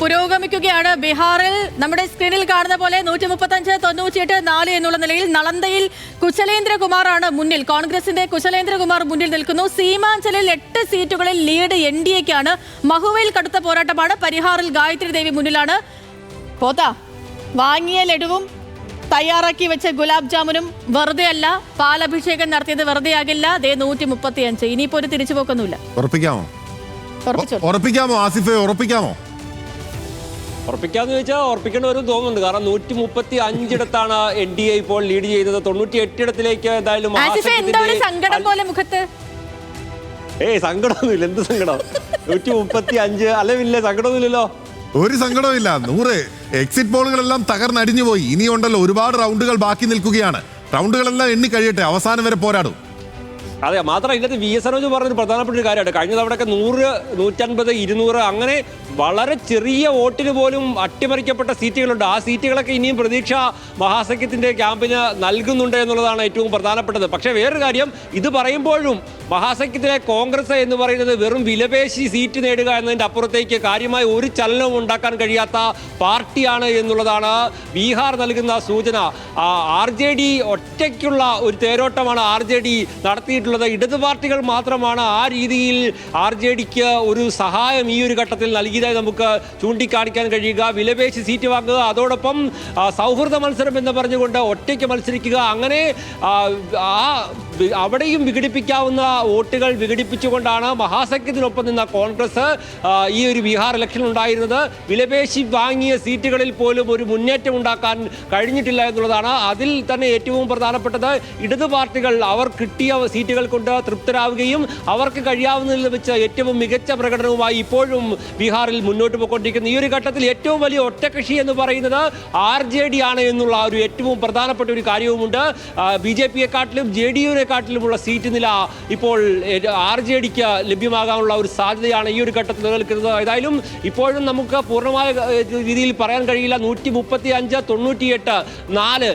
പുരോഗമിക്കുകയാണ്. ബീഹാറിൽ നമ്മുടെ സ്ക്രീനിൽ കാണുന്ന പോലെ നൂറ്റി മുപ്പത്തഞ്ച് തൊണ്ണൂറ്റിയെട്ട് നാല് എന്നുള്ള നിലയിൽ നളന്തയിൽ കുശലേന്ദ്രകുമാറാണ് മുന്നിൽ. കോൺഗ്രസിന്റെ കുശലേന്ദ്രകുമാർ മുന്നിൽ നിൽക്കുന്നു. സീമാഞ്ചലിൽ എട്ട് സീറ്റുകളിൽ ലീഡ് എൻ ഡി എക്കാണ്. മഹുവയിൽ കടുത്ത പോരാട്ടമാണ്. പരിഹാറിൽ ഗായത്രി ദേവി മുന്നിലാണ്. പോതാ വാങ്ങിയ ലഡുവും തയ്യാറാക്കി വെച്ച ഗുലാബ് ജാമുനും വെറുതെ അല്ല പാലഭിഷേകം നടത്തിയത് വെറുതെ ആകില്ല. ദേ നൂറ്റി മുപ്പത്തി അഞ്ച് ഇനിയിപ്പോ ഒരു തിരിച്ചുപോക്കൊന്നുമില്ല. ഉറപ്പിക്കാമോ? ഉറപ്പിക്കാമോ ആസിഫെ? ഉറപ്പിക്കാമോ? ഉറപ്പിക്കാന്ന് ചോദിച്ചാൽ ഉറപ്പിക്കേണ്ട ഒരു തോന്നുന്നുണ്ട്. കാരണം നൂറ്റി മുപ്പത്തി അഞ്ചിടത്താണ് എൻ ഡി എ ഇപ്പോൾ ലീഡ് ചെയ്തത് തൊണ്ണൂറ്റി എട്ടിടത്തിലേക്ക് എന്തായാലും സങ്കടം പോലെ മുഖത്ത്? ഏയ് സങ്കടമൊന്നുമില്ല. എന്ത് സങ്കടം? നൂറ്റി മുപ്പത്തി അഞ്ച് അല്ലവില്ലേ സങ്കടമൊന്നുമില്ലല്ലോ? ഒരു സങ്കടവുമില്ല. നൂറ് എക്സിറ്റ് പോളുകളെല്ലാം തകർന്നടിഞ്ഞു പോയി ഇനിയുണ്ടല്ലോ ഒരുപാട് റൗണ്ടുകൾ ബാക്കി നിൽക്കുകയാണ്. റൗണ്ടുകളെല്ലാം എണ്ണി കഴിയട്ടെ. അവസാനം വരെ പോരാടും. അതെ മാത്രം ഇതിനകത്ത് വി എസ് അനുജ് പറഞ്ഞൊരു പ്രധാനപ്പെട്ട ഒരു കാര്യമാണ് കഴിഞ്ഞ തവണയൊക്കെ നൂറ് നൂറ്റൻപത് ഇരുന്നൂറ് അങ്ങനെ വളരെ ചെറിയ വോട്ടിന് പോലും അട്ടിമറിക്കപ്പെട്ട സീറ്റുകളുണ്ട്. ആ സീറ്റുകളൊക്കെ ഇനിയും പ്രതീക്ഷ മഹാസഖ്യത്തിന്റെ ക്യാമ്പിന് നൽകുന്നുണ്ട് എന്നുള്ളതാണ് ഏറ്റവും പ്രധാനപ്പെട്ടത്. പക്ഷേ വേറൊരു കാര്യം ഇത് പറയുമ്പോഴും മഹാസഖ്യത്തിലെ കോൺഗ്രസ് എന്ന് പറയുന്നത് വെറും വിലപേശി സീറ്റ് നേടുക എന്നതിന്റെ അപ്പുറത്തേക്ക് കാര്യമായ ഒരു ചലനവും ഉണ്ടാക്കാൻ കഴിയാത്ത പാർട്ടിയാണ് എന്നുള്ളതാണ് ബീഹാർ നൽകുന്ന സൂചന. ആർ ജെ ഡി ഒറ്റയ്ക്കുള്ള ഒരു തേരോട്ടമാണ് ആർ ജെ ഡി നടത്തിയിട്ടുള്ളത്. ഇടത് പാർട്ടികൾ മാത്രമാണ് ആ രീതിയിൽ ആർ ജെ ഡിക്ക് ഒരു സഹായം ഈ ഒരു ഘട്ടത്തിൽ നൽകിയതായി നമുക്ക് ചൂണ്ടിക്കാണിക്കാൻ കഴിയുക. വിലപേശി സീറ്റ് വാങ്ങുക അതോടൊപ്പം സൗഹൃദ മത്സരം എന്ന് പറഞ്ഞുകൊണ്ട് ഒറ്റയ്ക്ക് മത്സരിക്കുക. അങ്ങനെ ആ, അവിടെയും വിഘടിപ്പിക്കാവുന്ന വോട്ടുകൾ വിഘടിപ്പിച്ചുകൊണ്ടാണ് മഹാസഖ്യത്തിനൊപ്പം നിന്ന കോൺഗ്രസ് ഈ ഒരു ബീഹാർ ഇലക്ഷൻ ഉണ്ടായിരുന്നത്. വിലപേശി വാങ്ങിയ സീറ്റുകളിൽ പോലും ഒരു മുന്നേറ്റം ഉണ്ടാക്കാൻ കഴിഞ്ഞിട്ടില്ല എന്നുള്ളതാണ് അതിൽ തന്നെ ഏറ്റവും പ്രധാനപ്പെട്ടത്. ഇടത് പാർട്ടികൾ അവർ കിട്ടിയ സീറ്റുകൾ കൊണ്ട് തൃപ്തരാവുകയും അവർക്ക് കഴിയാവുന്നതിൽ വെച്ച് ഏറ്റവും മികച്ച പ്രകടനവുമായി ഇപ്പോഴും ബീഹാറിൽ മുന്നോട്ട് പോയിക്കൊണ്ടിരിക്കുന്നു. ഈ ഒരു ഘട്ടത്തിൽ ഏറ്റവും വലിയ ഒറ്റകക്ഷി എന്ന് പറയുന്നത് ആർ ജെ ഡി ആണ് എന്നുള്ള ഒരു ഏറ്റവും പ്രധാനപ്പെട്ട ഒരു കാര്യവുമുണ്ട്. ബി ജെ പിയെക്കാട്ടിലും ജെ ഡി യുവിനെക്കാട്ടിലുമുള്ള സീറ്റ് നില ഇപ്പോൾ ആർ ജെ ഡിക്ക് ലഭ്യമാകാനുള്ള ഒരു സാധ്യതയാണ് ഈ ഒരു ഘട്ടത്തിൽ നിലനിൽക്കുന്നത്. ഏതായാലും ഇപ്പോഴും നമുക്ക് പൂർണമായ രീതിയിൽ പറയാൻ കഴിയില്ല. നൂറ്റി മുപ്പത്തി അഞ്ച് തൊണ്ണൂറ്റിയെട്ട് നാല്